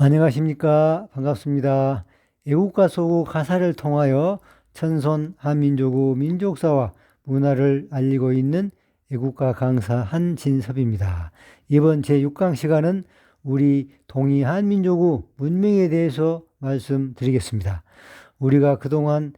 안녕하십니까. 반갑습니다. 애국가 소구 가사를 통하여 천손 한민족의 민족사와 문화를 알리고 있는 애국가 강사 한진섭입니다. 이번 제6강 시간은 우리 동이 한민족의 문명에 대해서 말씀드리겠습니다. 우리가 그동안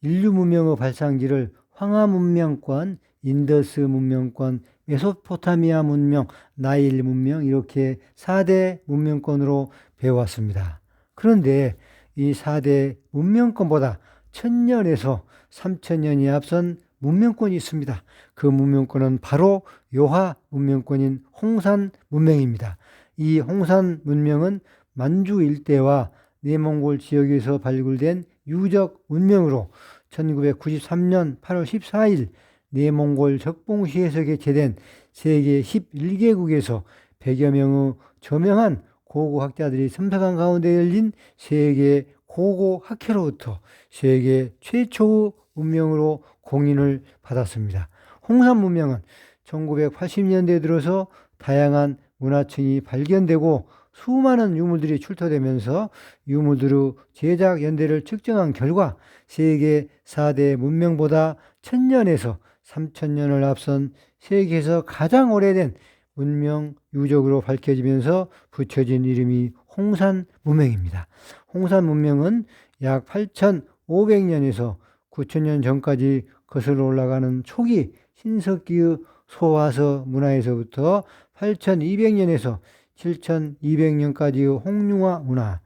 인류 문명의 발상지를 황하 문명권, 인더스 문명권, 메소포타미아 문명, 나일 문명 이렇게 4대 문명권으로 배워왔습니다. 그런데 이 4대 문명권보다 천년에서 3천년이 앞선 문명권이 있습니다. 그 문명권은 바로 요하 문명권인 홍산 문명입니다. 이 홍산 문명은 만주 일대와 내몽골 지역에서 발굴된 유적 문명으로 1993년 8월 14일 내몽골 적봉시에서 개최된 세계 11개국에서 100여 명의 저명한 고고 학자들이 참석한 가운데 열린 세계 고고 학회로부터 세계 최초의 문명으로 공인을 받았습니다. 홍산 문명은 1980년대에 들어서 다양한 문화층이 발견되고 수많은 유물들이 출토되면서 유물들의 제작 연대를 측정한 결과 세계 4대 문명보다 천년에서 3천년을 앞선 세계에서 가장 오래된 문명 유적으로 밝혀지면서 붙여진 이름이 홍산 문명입니다. 홍산 문명은 약 8,500년에서 9,000년 전까지 거슬러 올라가는 초기 신석기의 소화서 문화에서부터 8,200년에서 7,200년까지의 홍융화 문화,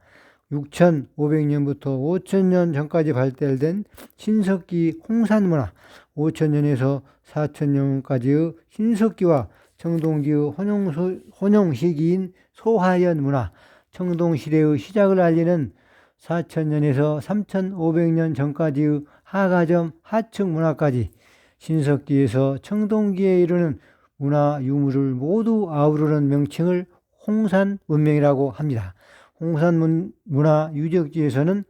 6,500년부터 5,000년 전까지 발달된 신석기 홍산 문화, 5,000년에서 4,000년까지의 신석기와 청동기의 혼용, 시기인 소하연 문화, 청동시대의 시작을 알리는 4,000년에서 3,500년 전까지의 하가점 하층 문화까지 신석기에서 청동기에 이르는 문화 유물을 모두 아우르는 명칭을 홍산 문명이라고 합니다. 홍산 문화 유적지에서는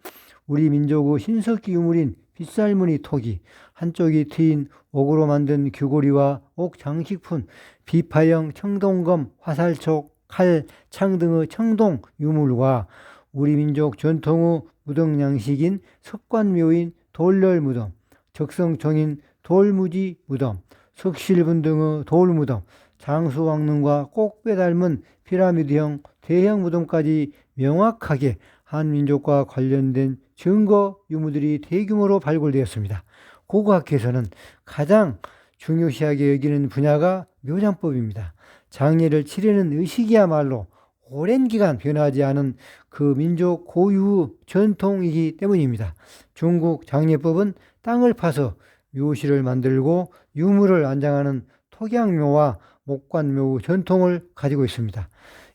우리 민족의 신석기 유물인 빗살무늬 토기, 한쪽이 트인 옥으로 만든 규고리와 옥 장식품, 비파형 청동검, 화살촉, 칼, 창 등의 청동 유물과 우리 민족 전통의 무덤 양식인 석관묘인 돌렬 무덤, 적성청인 돌무지 무덤, 석실분 등의 돌 무덤, 장수왕릉과 꼭 빼닮은 피라미드형 대형 무덤까지 명확하게 한민족과 관련된 증거 유물들이 대규모로 발굴되었습니다. 고고학회에서는 가장 중요시하게 여기는 분야가 묘장법입니다. 장례를 치르는 의식이야말로 오랜 기간 변하지 않은 그 민족 고유 전통이기 때문입니다. 중국 장례법은 땅을 파서 묘실을 만들고 유물을 안장하는 토양묘와 목관묘 전통을 가지고 있습니다.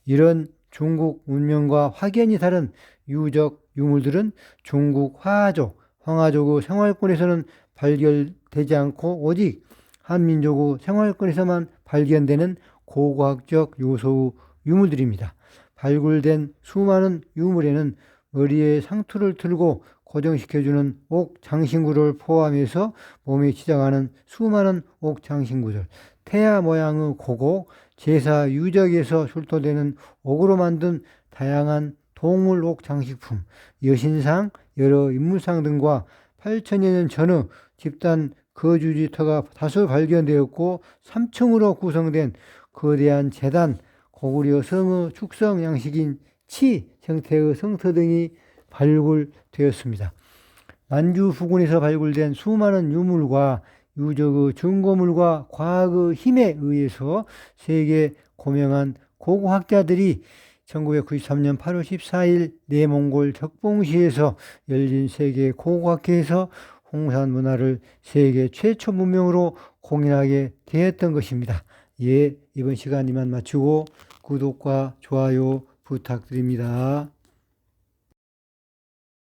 이런 중국 문명과 확연히 다른 유적 유물들은 중국 화족, 황하족의 생활권에서는 발견되지 않고 오직 한민족의 생활권에서만 발견되는 고고학적 요소의 유물들입니다. 발굴된 수많은 유물에는 머리에 상투를 틀고 고정시켜주는 옥 장신구를 포함해서 몸에 치장하는 수많은 옥 장신구들, 태아 모양의 고고, 제사 유적에서 출토되는 옥으로 만든 다양한 동물 옥 장식품, 여신상, 여러 인물상 등과 8천여 년 전의 집단 거주지터가 다수 발견되었고 3층으로 구성된 거대한 재단, 고구려 성의 축성 양식인 치 형태의 성터 등이 발굴되었습니다. 만주 부근에서 발굴된 수많은 유물과 유적의 증거물과 과학의 힘에 의해서 세계 고명한 고고학자들이 1993년 8월 14일 내몽골 적봉시에서 열린 세계 고고학회에서 홍산 문화를 세계 최초 문명으로 공인하게 되었던 것입니다. 예, 이번 시간 이만 마치고 구독과 좋아요 부탁드립니다.